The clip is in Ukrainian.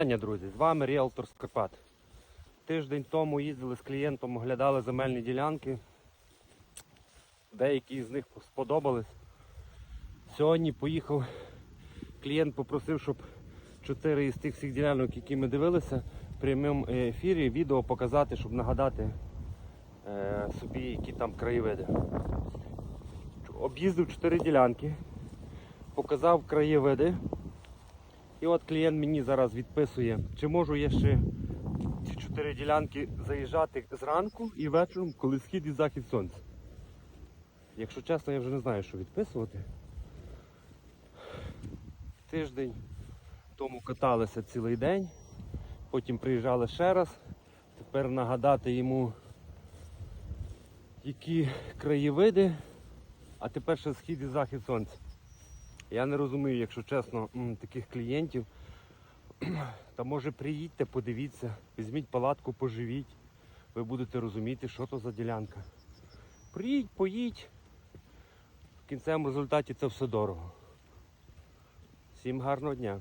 Друзі, з вами Ріалтор з. Тиждень тому їздили з клієнтом, оглядали земельні ділянки. Деякі з них сподобались. Сьогодні поїхав, клієнт попросив, щоб чотири із тих всіх ділянок, які ми дивилися, в прямому ефірі відео показати, щоб нагадати е, собі, які там краєвиди. Об'їздив чотири ділянки, показав краєвиди. І от клієнт мені зараз відписує, чи можу я ще ці чотири ділянки заїжджати зранку і вечором, коли схід і захід сонця. Якщо чесно, я вже не знаю, що відписувати. Тиждень тому каталися цілий день, потім приїжджали ще раз. Тепер нагадати йому, які краєвиди, а тепер ще схід і захід сонця. Я не розумію, якщо чесно, таких клієнтів. Та може приїдьте, подивіться, візьміть палатку, поживіть. Ви будете розуміти, що то за ділянка. Приїдь, поїдь. В кінцевому результаті це все дорого. Всім гарного дня.